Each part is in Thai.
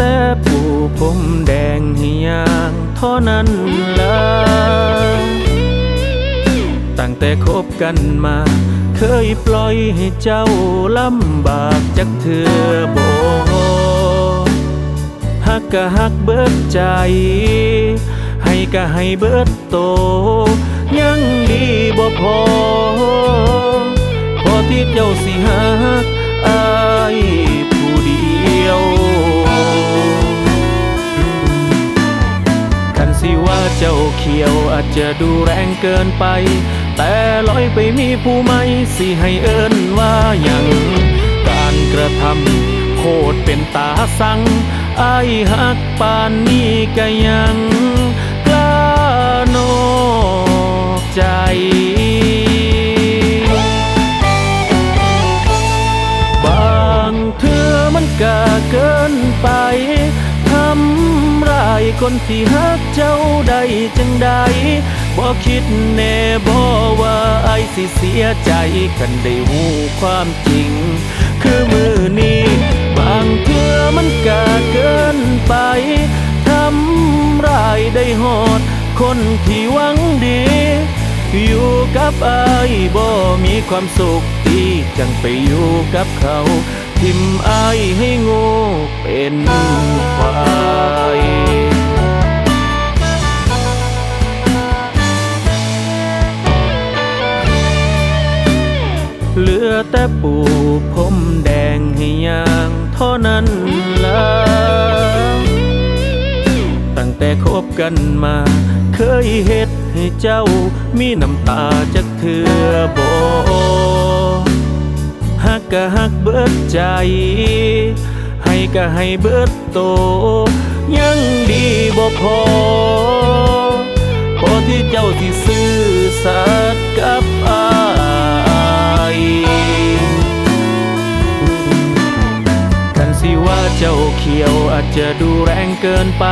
ต่ผู้ผมแดงให้ยางเท่านั้นละตั้งแต่คบกันมา เคยปล่อยให้เจ้าลำบากจักเถื่อบฮักก็ฮักเบิดใจ ให้ก็ให้เบิดโต ยังดีบ่พอ พอที่เจ้าสิฮัก จจะดูแรงเกินไป แต่ลอยไปมีผู้ไม่สิให้เอิ้นว่าหยังการกระทำโคตรเป็นตาสังไอหักปานนี้ก็ยังกล้านอกใจบางเธอมันก็เกินไปำร้ายคนที่ฮักเจ้าได้จังใดบ่คิดแน่บ่ว่าไอ้สิเสียใจกันได้หูความจริง คือมือนี้บางเธอมันก็เกินไปทำร้ายได้หอด คนที่หวังดี อยู่กับไอายบ่มีความสุขดีจังไปอยู่กับเขา ทิมอให้โง่เป็นควายเหลือแต่ปูผมแดงให้ยางเท่านั้นละตั้งแต่คบกันมา เคยเฮ็ดให้เจ้ามีน้ำตาจักเถื่อบ่ ก็ฮักเบิดใจ ให้ก็ให้เบิดโต ยังดีบ่พอ พอที่เจ้าที่ซื่อสัตย์กับอายคันสิว่าเจ้าเขียวอาจจะดูแรงเกินไป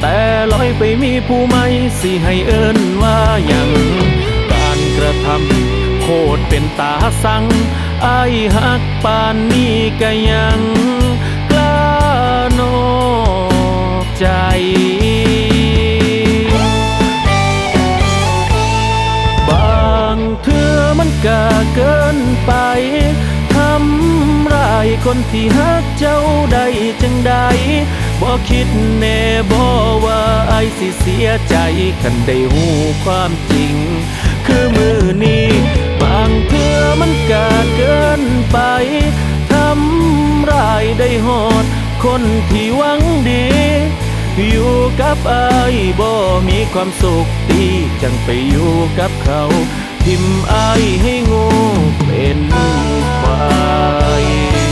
แต่ลอยไปมีผู้ไม่สิให้เอิ้นว่าหยังการกระทำโคตรเป็นตาสัง อายหักปานนี้ก็ยังกล้านอกใจบางเธอมันก็เกินไป ทำร้ายคนที่ฮักเจ้าได้จังใดบ่คิดแน่บ่ว่าไอ้ายสิเสียใจกันได้หูความจริง คือมือนี้บางเธอ ได้หอด คนที่หวังดี อยู่กับอายบ่มีความสุขดีจังไปอยู่กับเขา ทิมอายให้งูเป็นควาย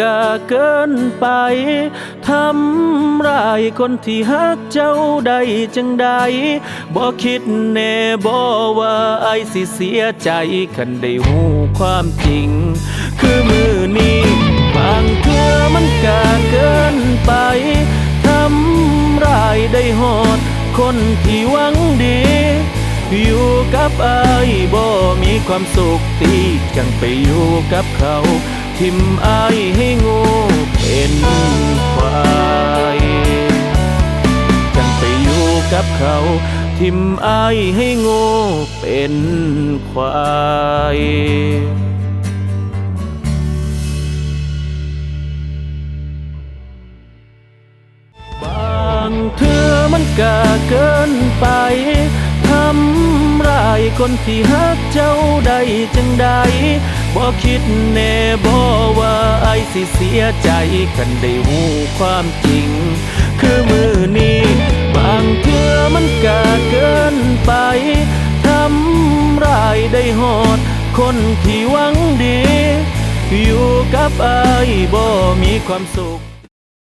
ก็เกินไป ทำร้ายคนที่ฮักเจ้าได้จังใดบ่คิดแน่บ่ว่าไอ้สิเสียใจคันได้หูความจริง คือมือนี้บางเทื่อมันก็เกินไป ทำร้ายได้หอด คนที่หวังดีอยู่กับไอายบ่มีความสุขตีจังไปอยู่กับเขา ทิมอายให้โงูเป็นควายจังไปอยู่กับเขา ทิมอายให้โงูเป็นควายบางเธอมันก็เกินไปทำร้ายคนที่ฮักเจ้าได้จังใด บ่คิดแน่บ่ว่าไอ้ายสิเสียใจกันได้หูความจริง คือมือนี้บางเพื่อมันกะเกินไปทำร้ายได้หอด คนที่หวังดี อยู่กับไอบ่มีความสุข